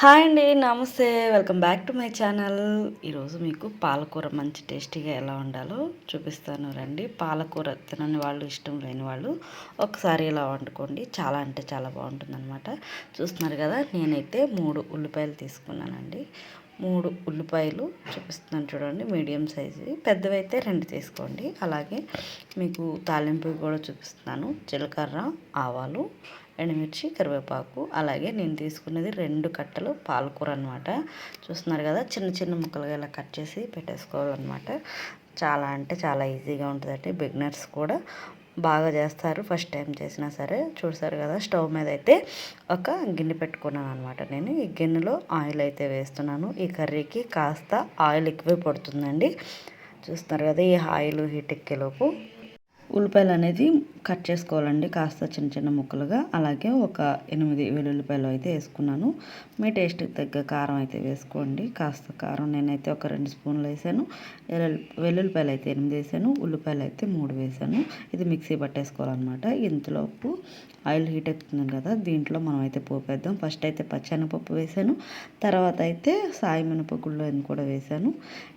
Hi అండి నమస్తే. Welcome back to my channel. ఈరోజు మీకు పాలకూర మంచి టేస్టీగా ఎలా ఉండాలో చూపిస్తాను రండి. పాలకూర తినని వాళ్ళు ఇష్టం లేని వాళ్ళు ఒకసారి ఇలా వండుకోండి. చాలా అంటే చాలా బాగుంటుందన్నమాట. చూస్తున్నారు కదా నేనైతే మూడు ఉల్లిపాయలు తీసుకున్నానండి. మూడు ఉల్లిపాయలు చూపిస్తున్నాను చూడండి మీడియం సైజు. పెద్దవైతే రెండు తీసుకోండి. అలాగే మీకు తాలింపు కూడా చూపిస్తున్నాను. జీలకర్ర ఆవాలు ఎండుమిర్చి కరివేపాకు అలాగే నేను తీసుకున్నది రెండు కట్టలు పాలకూర అనమాట చూస్తున్నారు కదా చిన్న చిన్న ముక్కలుగా ఇలా కట్ చేసి పెట్టేసుకోవాలన్నమాట. చాలా అంటే చాలా ఈజీగా ఉంటుందండి. బిగినర్స్ కూడా బాగా చేస్తారు. ఫస్ట్ టైం చేసినా సరే. చూసారు కదా స్టవ్ మీద అయితే ఒక గిన్నె పెట్టుకున్నాను అనమాట నేను. ఈ గిన్నెలో ఆయిల్ అయితే వేస్తున్నాను. ఈ కర్రీకి కాస్త ఆయిల్ ఎక్కువే పడుతుందండి. చూస్తున్నారు కదా ఈ ఆయిల్ హీట్ ఎక్కేలోపు ఉల్లిపాయలు అనేది కట్ చేసుకోవాలండి కాస్త చిన్న చిన్న ముక్కలుగా. అలాగే ఒక ఎనిమిది వెల్లుల్లిపాయలు అయితే వేసుకున్నాను. మీ టేస్ట్కి తగ్గ కారం అయితే వేసుకోండి. కాస్త కారం నేనైతే ఒక రెండు స్పూన్లు వేసాను. వెల్లుల్లిపాయలు అయితే ఎనిమిది వేసాను. ఉల్లిపాయలు అయితే మూడు వేసాను. ఇది మిక్సీ పట్టేసుకోవాలన్నమాట. ఇంతలోపు ఆయిల్ హీట్ ఎక్కుతుంది కదా దీంట్లో మనం అయితే పోపేద్దాం. ఫస్ట్ అయితే పచ్చెనపప్పు వేసాను. తర్వాత అయితే సాయి మినపగుళ్ళు అని కూడా వేసాను.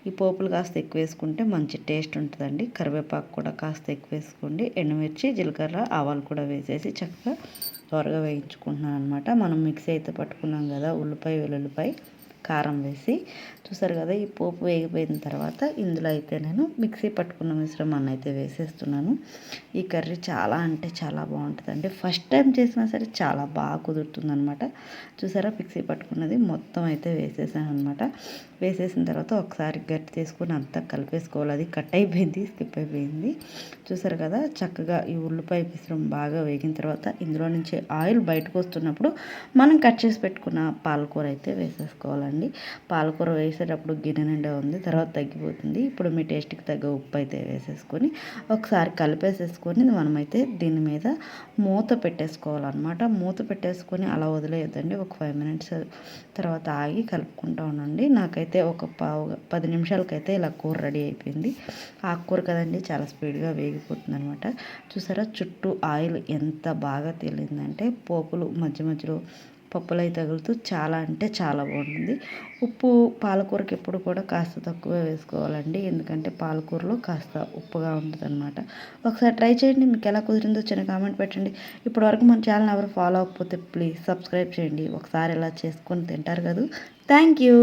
ఈ పోపులు కాస్త ఎక్కువ వేసుకుంటే మంచి టేస్ట్ ఉంటుందండి. కరివేపాకు కూడా కాస్త ఎక్కువ వేసుకోండి. ఎండుమిర్చి జీలకర్ర ఆవాలు కూడా వేసేసి చక్కగా త్వరగా వేయించుకుంటున్నాను అనమాట మనం మిక్సీ అయితే పట్టుకున్నాం కదా ఉల్లిపాయ వెల్లుల్లిపాయ. కారం వేసి చూసారు కదా ఈ పోపు వేగిపోయిన తర్వాత ఇందులో అయితే నేను మిక్సీ పట్టుకున్న మిశ్రమాన్ని అయితే వేసేస్తున్నాను. ఈ కర్రీ చాలా అంటే చాలా బాగుంటుందండి. ఫస్ట్ టైం చేసినా సరే చాలా బాగా కుదురుతుంది అనమాట చూసారా మిక్సీ పట్టుకున్నది మొత్తం అయితే వేసేసాను అనమాట వేసేసిన తర్వాత ఒకసారి గట్టి తీసుకొని అంతా కలిపేసుకోవాలి. అది కట్ అయిపోయింది స్కిప్ అయిపోయింది. చూసారు కదా చక్కగా ఈ ఉల్లిపాయ మిశ్రమం బాగా వేగిన తర్వాత ఇందులో నుంచి ఆయిల్ బయటకు వస్తున్నప్పుడు మనం కట్ చేసి పెట్టుకున్న పాలకూర అయితే వేసేసుకోవాలండి. పాలకూర వేసేటప్పుడు గిన్నె నిండా ఉంది తర్వాత తగ్గిపోతుంది. ఇప్పుడు మీ టేస్ట్కి తగ్గ ఉప్పు అయితే వేసేసుకొని ఒకసారి కలిపేసేసుకొని మనమైతే దీని మీద మూత పెట్టేసుకోవాలన్నమాట. మూత పెట్టేసుకొని అలా వదిలేయద్దండి. ఒక ఫైవ్ మినిట్స్ తర్వాత ఆగి కలుపుకుంటూ ఉండండి. నాకైతే ఒక పావు పది నిమిషాలకైతే ఇలా కూర రెడీ అయిపోయింది. ఆకుకూర కదండి చాలా స్పీడ్గా వేగిపోతుంది అనమాట చూసారా? చుట్టూ ఆయిల్ ఎంత బాగా తేలిందంటే పోపులు మధ్య మధ్యలో పప్పులు అవి తగులుతూ చాలా అంటే చాలా బాగుంటుంది. ఉప్పు పాలకూరకి ఎప్పుడు కూడా కాస్త తక్కువ వేసుకోవాలండి. ఎందుకంటే పాలకూరలో కాస్త ఉప్పుగా ఉంటుంది అనమాట ఒకసారి ట్రై చేయండి. మీకు ఎలా కుదిరిందో చిన్న కామెంట్ పెట్టండి. ఇప్పటివరకు మన ఛానల్ ఎవరు ఫాలో అవ్వకపోతే ప్లీజ్ సబ్స్క్రైబ్ చేయండి. ఒకసారి ఇలా చేసుకొని తింటారు కదా. Thank you.